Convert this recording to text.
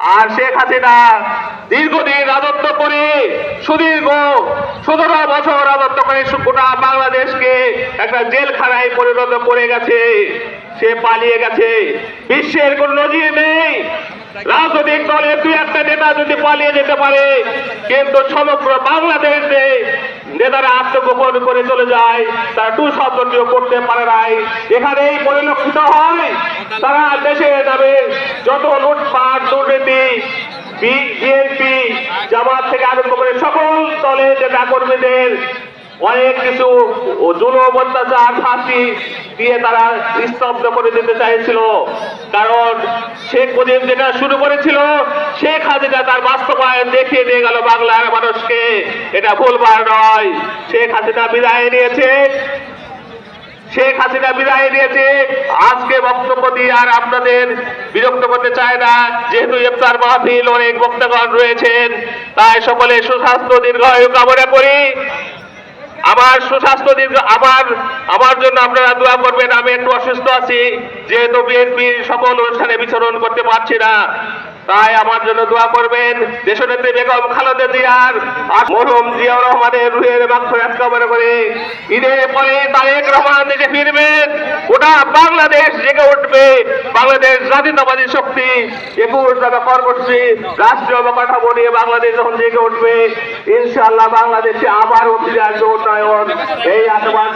আর শেখ হাসিনা দীর্ঘদিন রাজত্ব করে, সুদীর্ঘ সতেরো বছর রাজত্ব করে, গোটা বাংলাদেশকে একটা জেলখানায় পরিণত করে গেছে, সে পালিয়ে গেছে। বিশ্বের কোন নজির নেই। রাজনৈতিক দলের দুই একটা নেতা যদি পালিয়ে যেতে পারে, কিন্তু সমগ্র বাংলাদেশে নেতারা আত্মগোপন করে চলে যায়, তারা টু শব্দটিও করতে পারে নাই। এখানেই পরিলক্ষিত হয়, তারা দেশে নামে যত লুটপাট, দুর্নীতি বিএনপি, জামাত থেকে আরম্ভ করে সকল দলের নেতা কর্মীদের অনেক কিছু জুলুম, অত্যাচার, ফাঁসি দিয়ে তারা স্তব্ধ করে দিতে চাইছিল। কারণ শেখ মুজিব যেটা শুরু করেছিল, শেখ হাসিনা তার বাস্তবায়ন দেখিয়ে দিয়ে গেল বাংলার মানুষকে। এটা ভুলবার নয়। শেখ হাসিনা বিদায় নিয়েছে। শেখ হাসিনা বিদায় নিয়েছে। আজকে বক্তব্য দিয়ে আর আপনাদের বিরক্ত করতে চায় না। যেহেতু ইফতার মাহফিল অনেক বক্তাগণ রয়েছেন, তাই সকলে সুস্বাস্থ্য, দীর্ঘায়ু কামনা করি। আমার সুস্বাস্থ্য দীর্ঘ, আবার আমার জন্য আপনারা দোয়া করবেন, আমি একটু অসুস্থ আছি, যেহেতু বিএনপি সকল অনুষ্ঠানে বিচরণ করতে পারছি না। তাই আমার জন্য দোয়া করবেন। দেশনেত্রী বেগম খালেদা জিয়ার মরহুম জিয়াউর রহমানের রুহের মাগফিরাত কামনা করে ঈদের পরে তারেক রহমান দেশে ফিরবেন ওটা বাংলাদেশ জেগে উঠবে। বাংলাদেশ জাতীয়তাবাদী শক্তি একুশ টাকা কর্মসূচি, রাষ্ট্রীয় অবকাঠামো নিয়ে বাংলাদেশ যখন জেগে উঠবে, ইনশাআল্লাহ বাংলাদেশে ফিরে আসবে উন্নয়ন। এই আশাবাদ